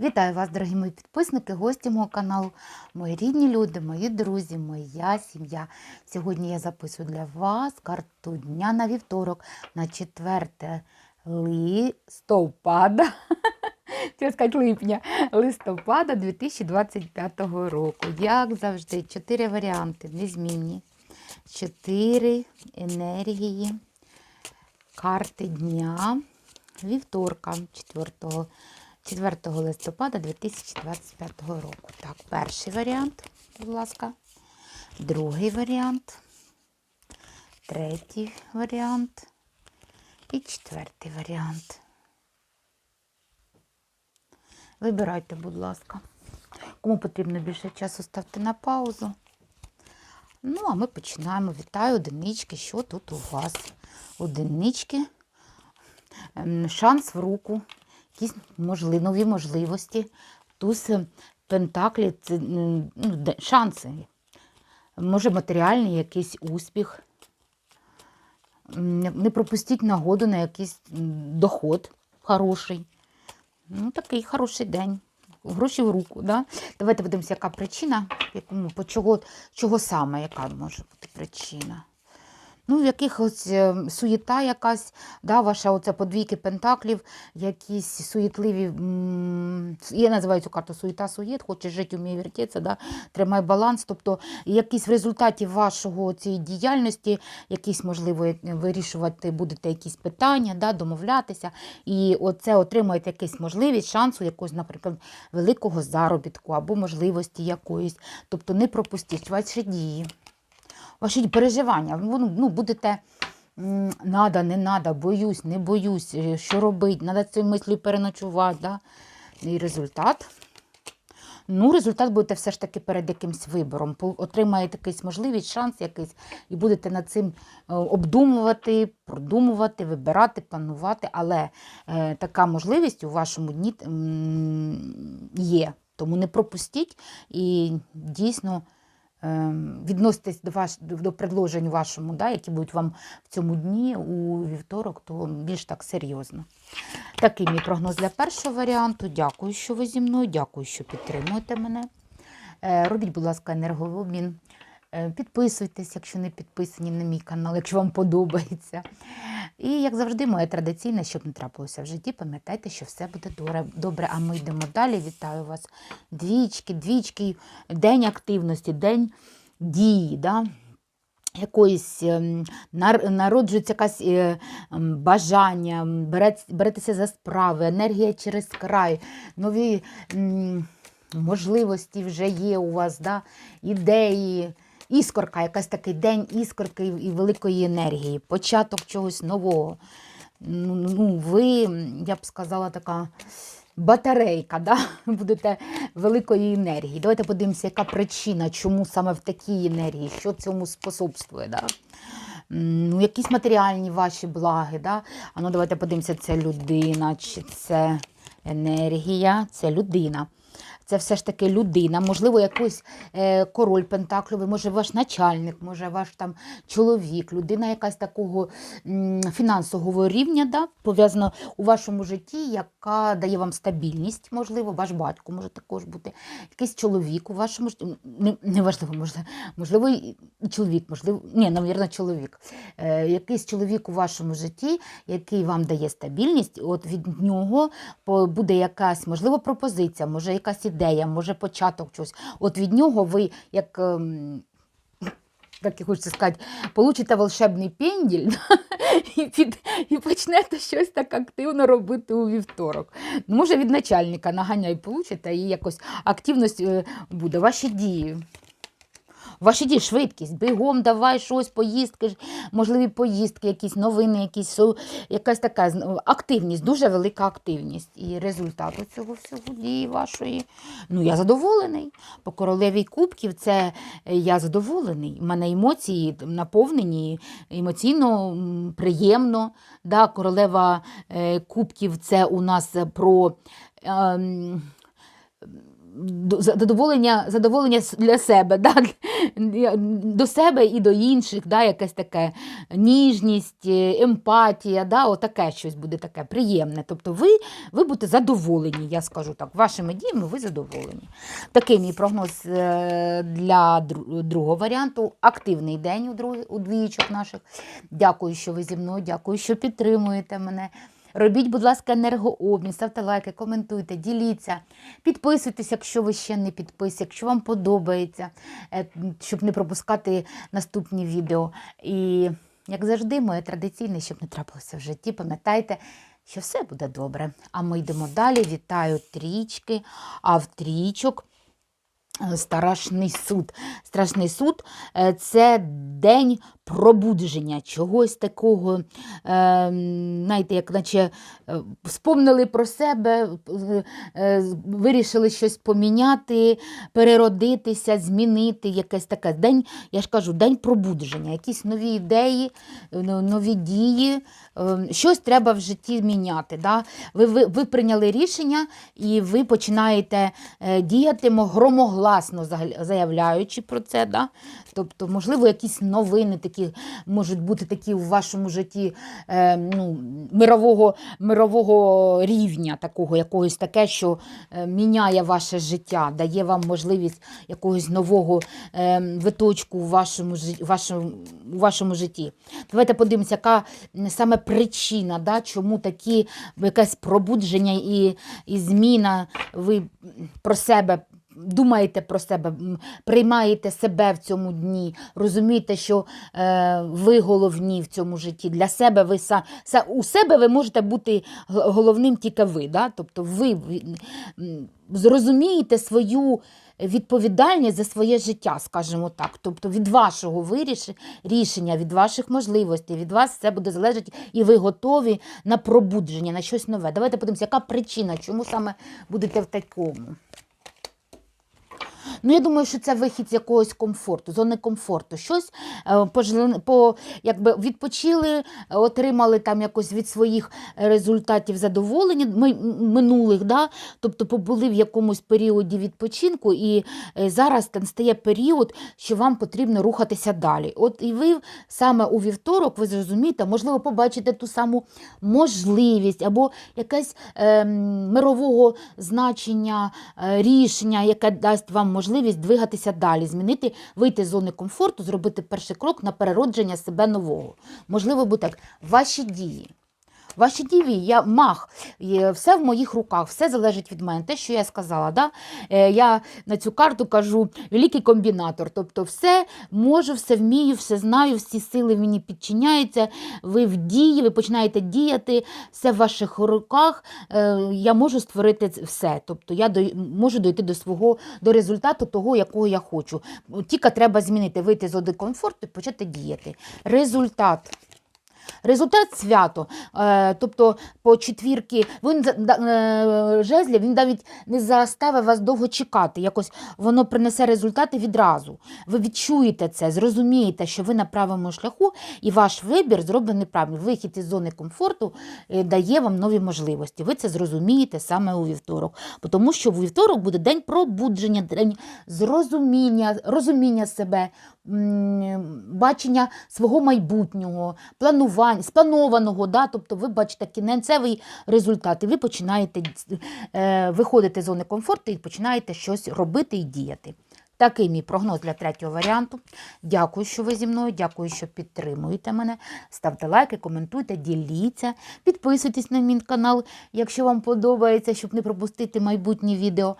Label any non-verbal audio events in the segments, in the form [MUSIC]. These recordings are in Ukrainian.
Вітаю вас, дорогі мої підписники, гості мого каналу, мої рідні люди, мої друзі, моя сім'я. Сьогодні я записую для вас карту дня на вівторок, на 4 листопада. [LAUGHS] Хотіла сказати липня, листопада 2025 року. Як завжди, чотири варіанти незмінні. Чотири енергії карти дня вівторка 4 4 листопада 2025 року. Так, перший варіант, будь ласка, другий варіант, третій варіант і четвертий варіант. Вибирайте, будь ласка. Кому потрібно більше часу, ставте на паузу. Ну, а ми починаємо. Вітаю одинички. Що тут у вас? Одинички. Ем, Шанс в руку, якісь можливі, нові можливості. Туз е, Пентаклі це ну, шанси. Може, матеріальний якийсь успіх. Не пропустіть нагоду на якийсь доход хороший. Ну, такий хороший день. Гроші в руку. Да? Давайте подивимося, яка причина, якому, по чого, чого саме, яка може бути причина. Ну, якихось е, суєта якась, да, ваша оця подвійки пентаклів, якісь суєтливі. Я називаю цю карту суєта суєт, хоче жити, вміє вертеться, да, тримай баланс. Тобто якісь в результаті вашого цієї діяльності, якісь, можливо, вирішувати будете якісь питання, да, домовлятися. І оце отримаєте якусь можливість, шансу якогось, наприклад, великого заробітку або можливості якоїсь. Тобто не пропустіть ваші дії ваші переживання. Ви, Ну, будете надо, не надо, боюсь, не боюсь, е, що робити, треба цією мислю переночувати. Да? І результат. Ну, результат будете все ж таки перед якимсь вибором. Отримаєте якийсь можливість, шанс якийсь, і будете над цим е, обдумувати, продумувати, вибирати, планувати. Але е, така можливість у вашому дні є. Тому не пропустіть і дійсно відноситесь до, ваш, до, предложень вашому, да, які будуть вам в цьому дні у вівторок, то більш так серйозно. Такий мій прогноз для першого варіанту. Дякую, що ви зі мною, дякую, що підтримуєте мене. Е, Робіть, будь ласка, енергообмін. Е, Підписуйтесь, якщо не підписані на мій канал, якщо вам подобається. І, як завжди, моє традиційне, щоб не трапилося в житті, пам'ятайте, що все буде добре. А ми йдемо далі. Вітаю вас. Двічки, двічки, день активності, день дії. Да? Якоїсь ем, народжується якась е, бажання, беретеся за справи, енергія через край, нові можливості вже є у вас, да? ідеї, іскорка, якась такий день іскорки і великої енергії, початок чогось нового. Ну, ну, ви, я б сказала, така батарейка, да? [LAUGHS] будете великої енергії. Давайте подивимося, яка причина, чому саме в такій енергії, що цьому способствує. Да? Ну, якісь матеріальні ваші благи. Да? А ну, давайте подивимося, це людина, чи це енергія, це людина. Це все ж таки людина, можливо, якийсь е, король пентакльовий, може ваш начальник, може ваш там чоловік, людина якась такого м, фінансового рівня, да, пов'язана у вашому житті, яка дає вам стабільність, можливо, ваш батько може також бути, якийсь чоловік у вашому житті, не, неважливо, можливо, можливо, і і чоловік, можливо, ні, навірно, чоловік. Е, якийсь чоловік у вашому житті, який вам дає стабільність, от від нього буде якась, можливо, пропозиція, може якась ідея, може початок чогось. От від нього ви як. Як я хочеться сказати, получите волшебний пенділь [LAUGHS] і, під, і почнете щось так активно робити у вівторок. Ну, може, від начальника наганяй получите і якось активність е, буде. Ваші дії. Ваші дії, швидкість, бігом, давай щось, поїздки, можливі поїздки, якісь новини, якісь, якась така активність, дуже велика активність. І результат цього всього дії вашої. Ну, я задоволений. По королеві кубків це е, я задоволений. У мене емоції наповнені, емоційно приємно. Да, королева е, кубків це у нас про. ем, задоволення, задоволення для себе, [LAUGHS] да? до себе і до інших, да? якась таке ніжність, е, емпатія, да? отаке щось буде таке приємне. Тобто ви, ви будете задоволені, я скажу так, вашими діями ви задоволені. Такий мій прогноз е, для другого варіанту. Активний день у двічок наших. Дякую, що ви зі мною, дякую, що підтримуєте мене. Робіть, будь ласка, енергообмін, ставте лайки, коментуйте, діліться, підписуйтесь, якщо ви ще не підписані, якщо вам подобається, е, щоб не пропускати наступні відео. І, як завжди, моє традиційне, щоб не трапилося в житті, пам'ятайте, що все буде добре. А ми йдемо далі. Вітаю трічки, а в трічок. е, Страшний суд. Страшний суд е, це день пробудження, чогось такого, е, знаєте, як наче е, спомнили про себе, е, вирішили щось поміняти, переродитися, змінити якесь таке день, я ж кажу, день пробудження, якісь нові ідеї, е, нові дії, е, щось треба в житті міняти. Да? Ви, ви, ви прийняли рішення і ви починаєте е, діяти громогласно заявляючи про це. Да? Тобто, можливо, якісь новини такі можуть бути такі в вашому житті е, ну, мирового, мирового рівня, такого якогось таке, що е, міняє ваше життя, дає вам можливість якогось нового е, виточку у вашому, вашому, вашому житті. Давайте подивимося, яка саме причина, да, чому такі якесь пробудження і, і зміна. Ви про себе думаєте про себе, приймаєте себе в цьому дні, розумієте, що е, ви головні в цьому житті. Для себе ви са, са, у себе ви можете бути головним тільки ви. Да? Тобто ви зрозумієте свою відповідальність за своє життя, скажімо так. Тобто від вашого рішення, від ваших можливостей, від вас все буде залежати, і ви готові на пробудження, на щось нове. Давайте подивимося, яка причина, чому саме будете в такому. Ну, я думаю, що це вихід з якогось комфорту, зони комфорту. Щось е, по, якби відпочили, отримали там якось від своїх результатів задоволення минулих, да? тобто побули в якомусь періоді відпочинку, і е, зараз настає період, що вам потрібно рухатися далі. От і ви саме у вівторок, ви зрозумієте, можливо, побачите ту саму можливість або якесь е, мирового значення е, рішення, яке дасть вам можливість двигатися далі, змінити, вийти з зони комфорту, зробити перший крок на переродження себе нового. Можливо, буде так. Ваші дії. Ваші дії, я мах, все в моїх руках, все залежить від мене. Те, що я сказала, да? Е, я на цю карту кажу великий комбінатор. Тобто все можу, все вмію, все знаю, всі сили мені підчиняються. Ви в дії, ви починаєте діяти, все в ваших руках. Е, я можу створити все. Тобто я можу дойти до свого до результату того, якого я хочу. Тільки треба змінити, вийти з зони комфорту і почати діяти. Результат. Результат свято. Е, тобто по четвірки він е, жезлів він навіть не заставить вас довго чекати. Якось воно принесе результати відразу. Ви відчуєте це, зрозумієте, що ви на правильному шляху, і ваш вибір зроблений правильно. Вихід із зони комфорту е, дає вам нові можливості. Ви це зрозумієте саме у вівторок. Тому що у вівторок буде день пробудження, день зрозуміння, розуміння себе, бачення свого майбутнього, планування, спланованого, да? тобто ви бачите кінцевий результат, і ви починаєте е, виходити з зони комфорту і починаєте щось робити і діяти. Такий мій прогноз для третього варіанту. Дякую, що ви зі мною. Дякую, що підтримуєте мене. Ставте лайки, коментуйте, діліться, підписуйтесь на мій канал, якщо вам подобається, щоб не пропустити майбутні відео.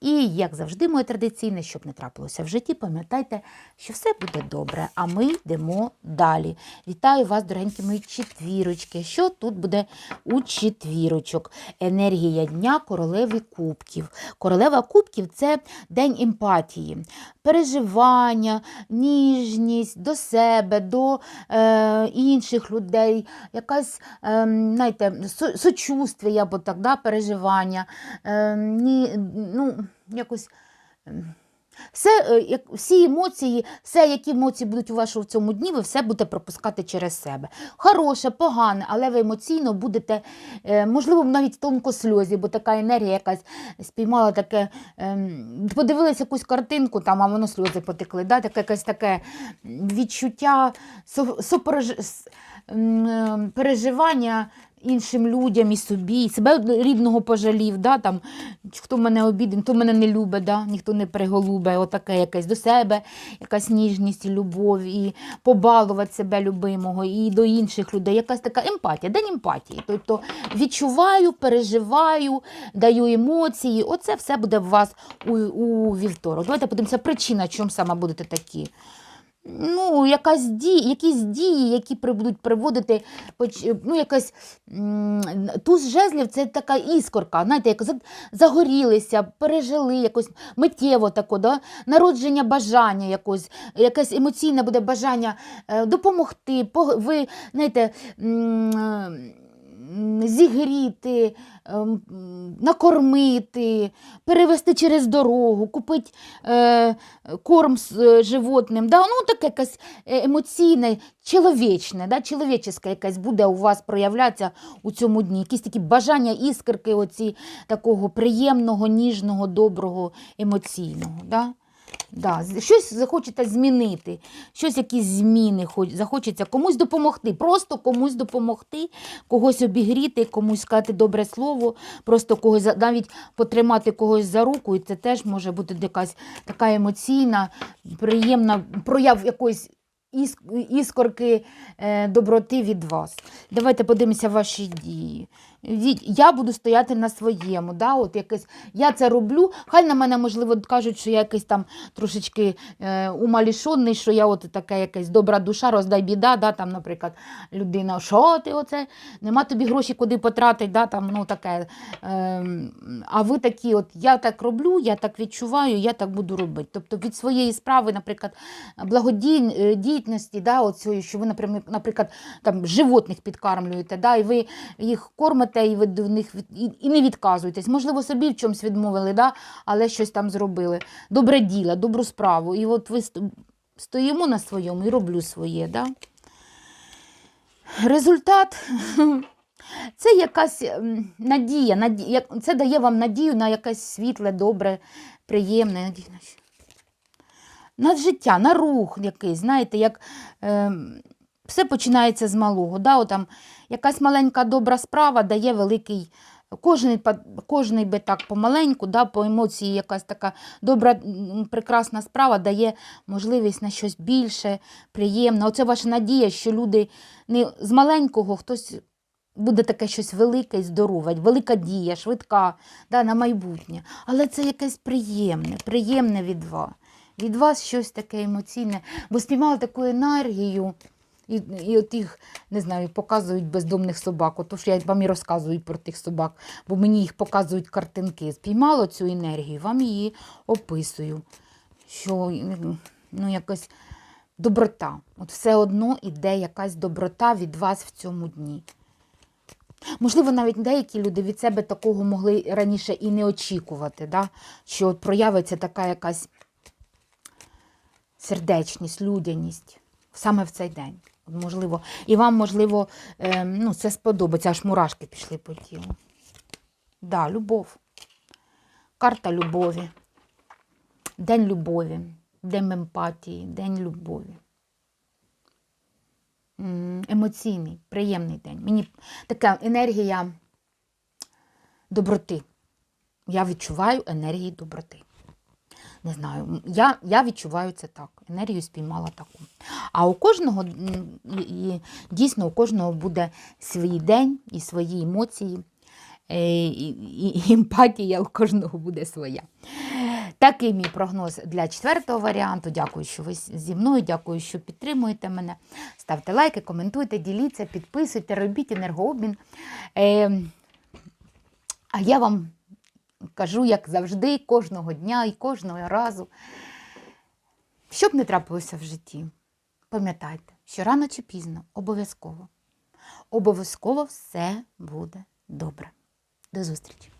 І, як завжди, моє традиційне, щоб не трапилося в житті, пам'ятайте, що все буде добре, а ми йдемо далі. Вітаю вас, дорогенькі мої четвірочки. Що тут буде у четвірочок? Енергія дня королеви кубків. Королева кубків це день емпатії, переживання, ніжність до себе, до е, інших людей, якась, е, знаєте, со- сочувствие, або так, да, переживання. Е, ні, ну, якось ем, Все, е, всі емоції, все, які емоції будуть у вашому в цьому дні, ви все будете пропускати через себе. Хороше, погане, але ви емоційно будете, е, можливо, навіть в тонкосльозі, бо така енергія якась спіймала таке, ем, подивилися якусь картинку, там, а воно сльози потекли. Да? Таке, якесь таке відчуття со, сопереж, с- м, е, переживання іншим людям і собі, і себе рідного пожалів, да, там, хто мене обіден, хто мене не любить, да, ніхто не приголубе, отаке якесь до себе, якась ніжність і любов, і побалувати себе любимого, і до інших людей, якась така емпатія, день емпатії. Тобто відчуваю, переживаю, даю емоції. Оце все буде в вас у, у вівторок. Давайте подивимося, причина, чому саме будете такі ну, якась дія, якісь дії, які будуть приводити, ну, якась туз жезлів це така іскорка, знаєте, як загорілися, пережили якось миттєво тако, да? народження бажання якось, якесь емоційне буде бажання е, допомогти, ви, знаєте, зігріти, ем, накормити, перевести через дорогу, купити е, корм з е, животним. Ну, таке якесь е, емоційне, чоловічне, да? якесь буде у вас проявлятися у цьому дні. Якісь такі бажання, іскорки оці, такого приємного, ніжного, доброго, емоційного. Да? Да, щось захочете змінити, щось якісь зміни захочеться комусь допомогти, просто комусь допомогти, когось обігріти, комусь сказати добре слово, просто когось навіть потримати когось за руку, і це теж може бути якась така емоційна, приємна прояв якоїсь іскорки е, доброти від вас. Давайте подивимося ваші дії. Я буду стояти на своєму. Да? От якесь, я це роблю. Хай на мене, можливо, кажуть, що я якийсь там трошечки е, умалішонний, що я от така якась добра душа, роздай біда, да? там, наприклад, людина, що ти оце? Нема тобі гроші куди потратити, да? там, ну, таке. Е, а ви такі, от я так роблю, я так відчуваю, я так буду робити. Тобто від своєї справи, наприклад, благодійності, да, оцієї, що ви, наприклад там, животних підкармлюєте, да, і ви їх кормите, і ви до них і, і не відказуєтесь. Можливо, собі в чомусь відмовили, да, але щось там зробили. Добре діло, добру справу. І от ви стоїмо на своєму і роблю своє. Да. Результат. [LAUGHS] Це якась ем, надія, це дає вам надію на якесь світле, добре, приємне. на життя, на рух якийсь, знаєте, як е, все починається з малого. Да? От там, якась маленька добра справа дає великий. Кожен, кожний би так помаленьку, да, по емоції якась така добра, прекрасна справа дає можливість на щось більше, приємне. Оце ваша надія, що люди не з маленького хтось буде таке щось велике і здорове, велика дія, швидка да, на майбутнє. Але це якесь приємне, приємне від вас. Від вас щось таке емоційне, бо спіймали таку енергію. І, і от їх, не знаю, показують бездомних собак. Отож я вам і розказую про тих собак, бо мені їх показують картинки. Спіймала цю енергію, вам її описую. Що ну, якась доброта. От все одно іде якась доброта від вас в цьому дні. Можливо, навіть деякі люди від себе такого могли раніше і не очікувати, да? що от проявиться така якась сердечність, людяність саме в цей день. Можливо, і вам, можливо, е, ну, це сподобається, аж мурашки пішли по тілу. Да, любов. Карта любові. День любові, день емпатії, день любові. Емоційний, приємний день. Мені така енергія доброти. Я відчуваю енергії доброти. Не знаю, я, я відчуваю це так. Енергію спіймала таку. А у кожного, і, дійсно, у кожного буде свій день і свої емоції, е, і, і емпатія у кожного буде своя. Такий мій прогноз для четвертого варіанту. Дякую, що ви зі мною, дякую, що підтримуєте мене. Ставте лайки, коментуйте, діліться, підписуйте, робіть енергообмін. Е, а я вам кажу, як завжди, кожного дня і кожного разу. Що б не трапилося в житті, пам'ятайте, що рано чи пізно обов'язково, обов'язково все буде добре. До зустрічі!